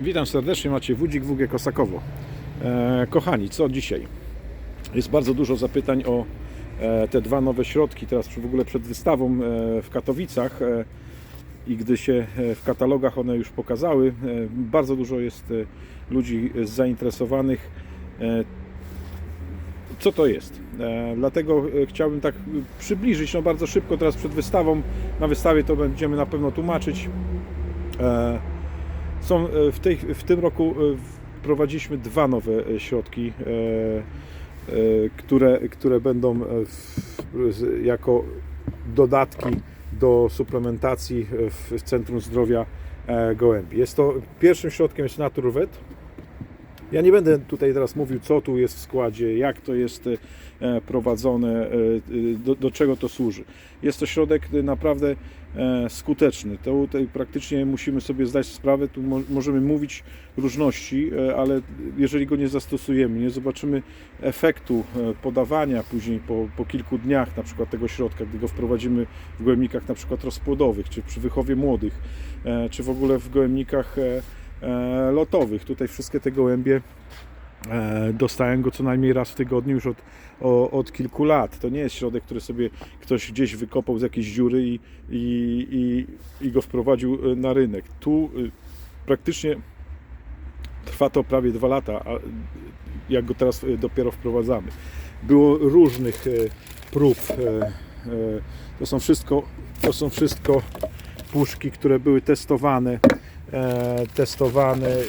Witam serdecznie, Maciej Wódzik, WG Kosakowo. E, kochani, co dzisiaj? Jest bardzo dużo zapytań o e, te dwa nowe środki, teraz w ogóle przed wystawą e, w Katowicach e, i gdy się e, w katalogach one już pokazały, e, bardzo dużo jest e, ludzi zainteresowanych e, co to jest. E, dlatego e, chciałbym tak przybliżyć, no bardzo szybko teraz przed wystawą, na wystawie to będziemy na pewno tłumaczyć. Są e, w, tej, w tym roku e, wprowadziliśmy dwa nowe e, środki, które, które będą w, jako dodatki do suplementacji w, Centrum Zdrowia Gołębi. Jest to pierwszym środkiem jest Naturvet. Ja nie będę tutaj teraz mówił, co tu jest w składzie, jak to jest e, prowadzone, e, e, do, do czego to służy. Jest to środek naprawdę skuteczny. To tutaj praktycznie musimy sobie zdać sprawę, tu mo- możemy mówić różności, ale jeżeli go nie zastosujemy, nie zobaczymy efektu podawania później po, po kilku dniach na przykład tego środka, gdy go wprowadzimy w gołębnikach na przykład rozpłodowych, czy przy wychowie młodych, czy w ogóle w gołębnikach lotowych. Tutaj wszystkie te gołębie e, dostają go co najmniej raz w tygodniu już od, o, od kilku lat. To nie jest środek, który sobie ktoś gdzieś wykopał z jakiejś dziury i, i, i, i go wprowadził e, na rynek. Tu e, praktycznie trwa to prawie dwa lata, a jak go teraz e, dopiero wprowadzamy. Było różnych e, prób. e, e, To są wszystko, to są wszystko puszki, które były testowane, e, testowane e,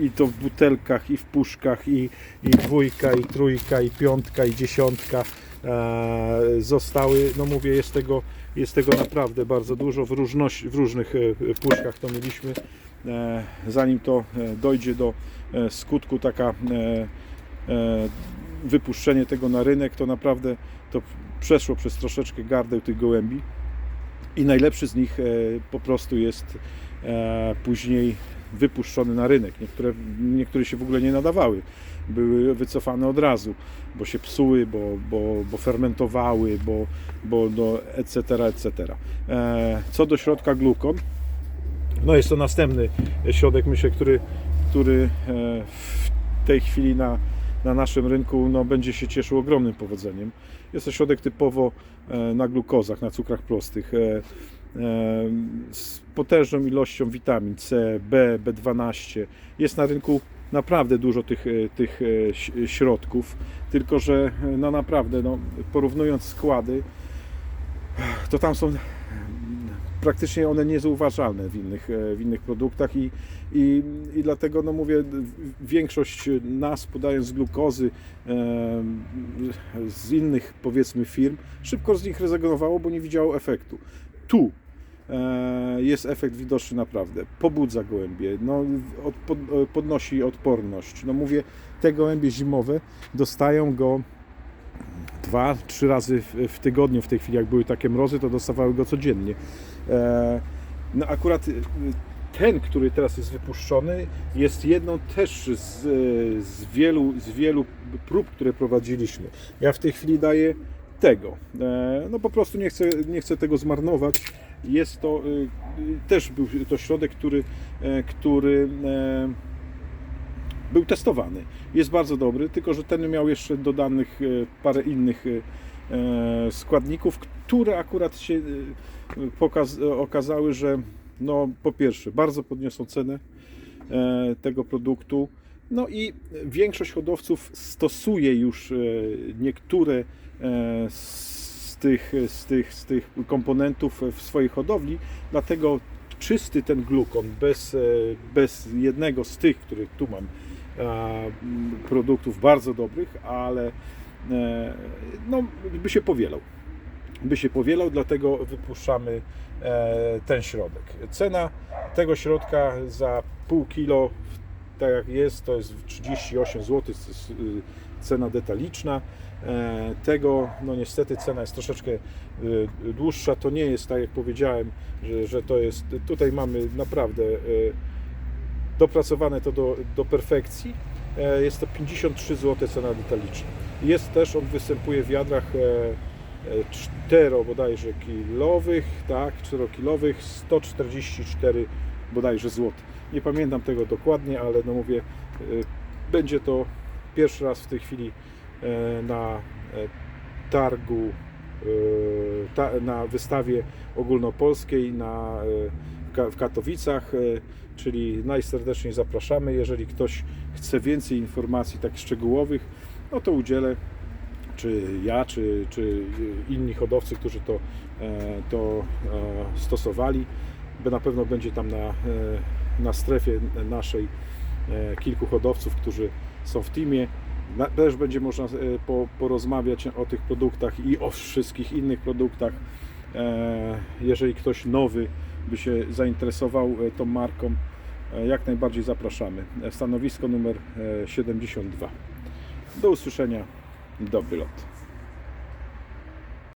i to w butelkach, i w puszkach, i, i dwójka, i trójka, i piątka, i dziesiątka e, zostały, no mówię, jest tego, jest tego naprawdę bardzo dużo, w, różności, w różnych e, puszkach to mieliśmy, zanim to dojdzie do skutku taka wypuszczenie tego na rynek, to naprawdę to przeszło przez troszeczkę gardeł tych gołębi i najlepszy z nich e, po prostu jest e, później wypuszczony na rynek. Niektóre, niektóre się w ogóle nie nadawały. Były wycofane od razu, bo się psuły, bo, bo, bo fermentowały, bo, bo no, etc., etc. E, co do środka glukon, no jest to następny środek, myślę, który, który w tej chwili na, na naszym rynku no, będzie się cieszył ogromnym powodzeniem. Jest to środek typowo e, na glukozach, na cukrach prostych. e, e, Z potężną ilością witamin C, B, B12. Jest na rynku naprawdę dużo tych, tych środków, tylko że no naprawdę, no, porównując składy, to tam są praktycznie one niezauważalne w innych, e, w innych produktach i, i, i dlatego no mówię, większość nas podając glukozy z innych powiedzmy firm, szybko z nich rezygnowało, bo nie widziało efektu. Tu e, jest efekt widoczny naprawdę. Pobudza gołębie, no, od, e, podnosi odporność. No mówię, te gołębie zimowe dostają go dwa, trzy razy w, w tygodniu. W tej chwili, jak były takie mrozy, to dostawały go codziennie. E, no akurat y, ten, który teraz jest wypuszczony, jest jedną też z, z, wielu, z wielu prób, które prowadziliśmy. Ja w tej chwili daję tego. E, no po prostu nie chcę, nie chcę tego zmarnować. Jest to y, y, też był to środek, który, e, który był testowany. Jest bardzo dobry, tylko że ten miał jeszcze dodanych e, parę innych e, e, składników, które akurat się okazały, że no, po pierwsze bardzo podniosą cenę tego produktu. No i większość hodowców stosuje już niektóre z tych, z, tych, z tych komponentów w swojej hodowli, dlatego czysty ten glukon bez, bez jednego z tych, których tu mam, produktów bardzo dobrych, ale e, no, by się powielał. By się powielał, dlatego wypuszczamy e, ten środek. Cena tego środka za pół kilo, tak jak jest, to jest 38 zł, y, cena detaliczna. E, Tego, no niestety cena jest troszeczkę y, dłuższa, to nie jest tak jak powiedziałem, że, że to jest, tutaj mamy naprawdę y, dopracowane to do, do perfekcji. E, Jest to 53 zł cena detaliczna. Jest też, on występuje w wiadrach e, e, 4 bodajże kilowych, tak, 4 kilowych, 144 bodajże zł. Nie pamiętam tego dokładnie, ale no mówię, będzie to pierwszy raz w tej chwili e, na e, targu, e, ta, na wystawie ogólnopolskiej na, e, w Katowicach, e, czyli najserdeczniej zapraszamy. Jeżeli ktoś chce więcej informacji tak szczegółowych, no to udzielę czy ja, czy, czy inni hodowcy, którzy to, e, to e, stosowali, bo na pewno będzie tam na, na strefie naszej kilku hodowców, którzy są w teamie. Też będzie można po, porozmawiać o tych produktach i o wszystkich innych produktach. Jeżeli ktoś nowy by się zainteresował e, tą marką, e, jak najbardziej zapraszamy. E, Stanowisko numer e, 72. Do usłyszenia. Dobry lot.